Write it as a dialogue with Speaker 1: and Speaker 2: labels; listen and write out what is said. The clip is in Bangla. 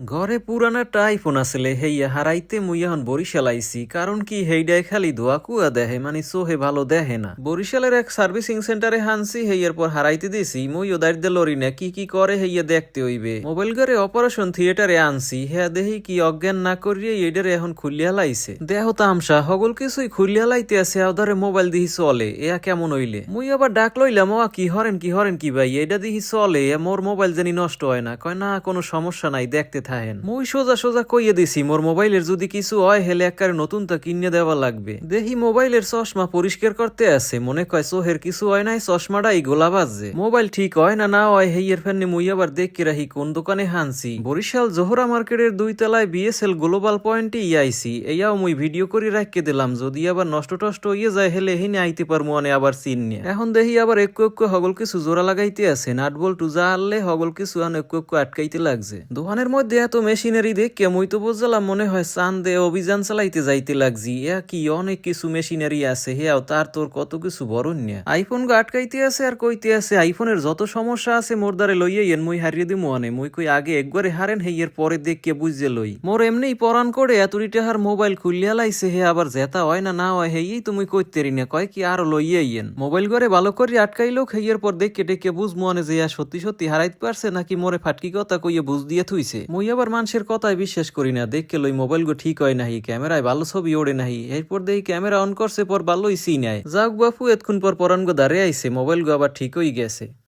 Speaker 1: ঘরে পুরানা একটা আইফোন আসলে, হেইয়া হারাইতে মুই এখন বরিশাল আইছি, কারণ কি হেইডায় খালি ধোয়া কুয়া দেহে মানে সোহে ভালো দেহে না। বরিশালের এক সার্ভিসিং সেন্টারে হানছি, হেইয়ার পর হারাইতে দিছি মুই ও দাঁড়িয়ে লরি না, কি কি করে হেইয়া দেখতে হইবে। মোবাইল ঘরে অপারেশন থিয়েটারে আনছি হ্যাঁ দেহি কি অজ্ঞান না করিয়ে এইডারে এখন খুলিয়া লাইছে। দেহ তামসা, হগল কিছুই খুলিয়া লাইতে আছে আউদারে মোবাইল দিহি চলে, এয়া কেমন হইলে? মুই আবার ডাক লইলাম, ও কি হরেন কি হরেন, কি ভাই এটা দিহি চলে মোর মোবাইল জানি নষ্ট হয় না, কয় না, কোনো সমস্যা নাই, দেখতে থাহেন মুই সোজা সোজা কইয়ে দিছি, মোর মোবাইলের যদি কিছু হয়, হেলে একবারে নতুন তা কিনে দেওয়া লাগবে। দেখি মোবাইলের চশমা পরিষ্কার করতে আছে, মনে কয় সোহের কিছু হয় নাই, চশমাটাই গোলা বাজছে। মোবাইল ঠিক হয় না না হয় হেইয়ের ফ্যানে মুই আবার দেখকে রাহি কোন দোকানে হানছি। বরিশাল জোহরা মার্কেটের দুই তলায় বিএসএল গ্লোবাল পয়েন্টে আইছি এইয়াও মুই ভিডিও করে রাখকে দিলাম, যদি আবার নষ্ট টষ্ট হইয়ে যায়, হেলে হিনে আইতে পারমু অনে আবার চিন নিয়ে এখন দেখি আবার একটু একটু হগল কিছু জোড়া লাগাইতে আছে, নাট বল টুজা আনলে হগল কিছু আন একটু একটু আটকাইতে লাগছে। দোকানের মধ্যে এত মেশিনারি দেখে মুই তো বুঝলাম মনে হয় চান্দে অভিযান চালাইতে যাইতে লাগছি। এ কি অনেক কিছু মেশিনারি আছে হেয়াও তার তোর কত কিছু বরণ্য। আইফোন গো আটকাইতে আছে আর কইতে আছে, আইফোনের যত সমস্যা আছে মোর দ্বারে লইয়ে মুই হারিয়ে দিমু অনে। মুই কই আগে একবারে হারেন হেইয়ের পরে দেখকে বুঝতে লই। মোর এমনি পরান করে এতুরি টাহার মোবাইল খুলিয়া লাইছে, হে আবার জেতা হয় না না হয় হেই তুমি কইতেরি না, কয় কি আরও লইয়ে ইয়েন মোবাইল করে ভালো করে আটকাইলো হেইয়ের পর দেখে ডেকে বুঝ মনে যে ইয়া সত্যি সত্যি হারাইতে পারছে, নাকি মোরে ফাটকি কথা কইয়ে বুঝ দিয়ে থুইছে। আবার মানুষের কথায় বিশ্বাস করি না। দেখকে লই মোবাইল গো ঠিক হয় নাহি, ক্যামেরায় ভালো ছবি ওড়ে নাহি। এরপর দেখি ক্যামেরা অন করছে, পর ভালোই সি নাই যাক বাপু, এতক্ষণ পর পরান গো দাঁড়িয়ে আইসে মোবাইল গো আবার ঠিক হয়ে গেছে।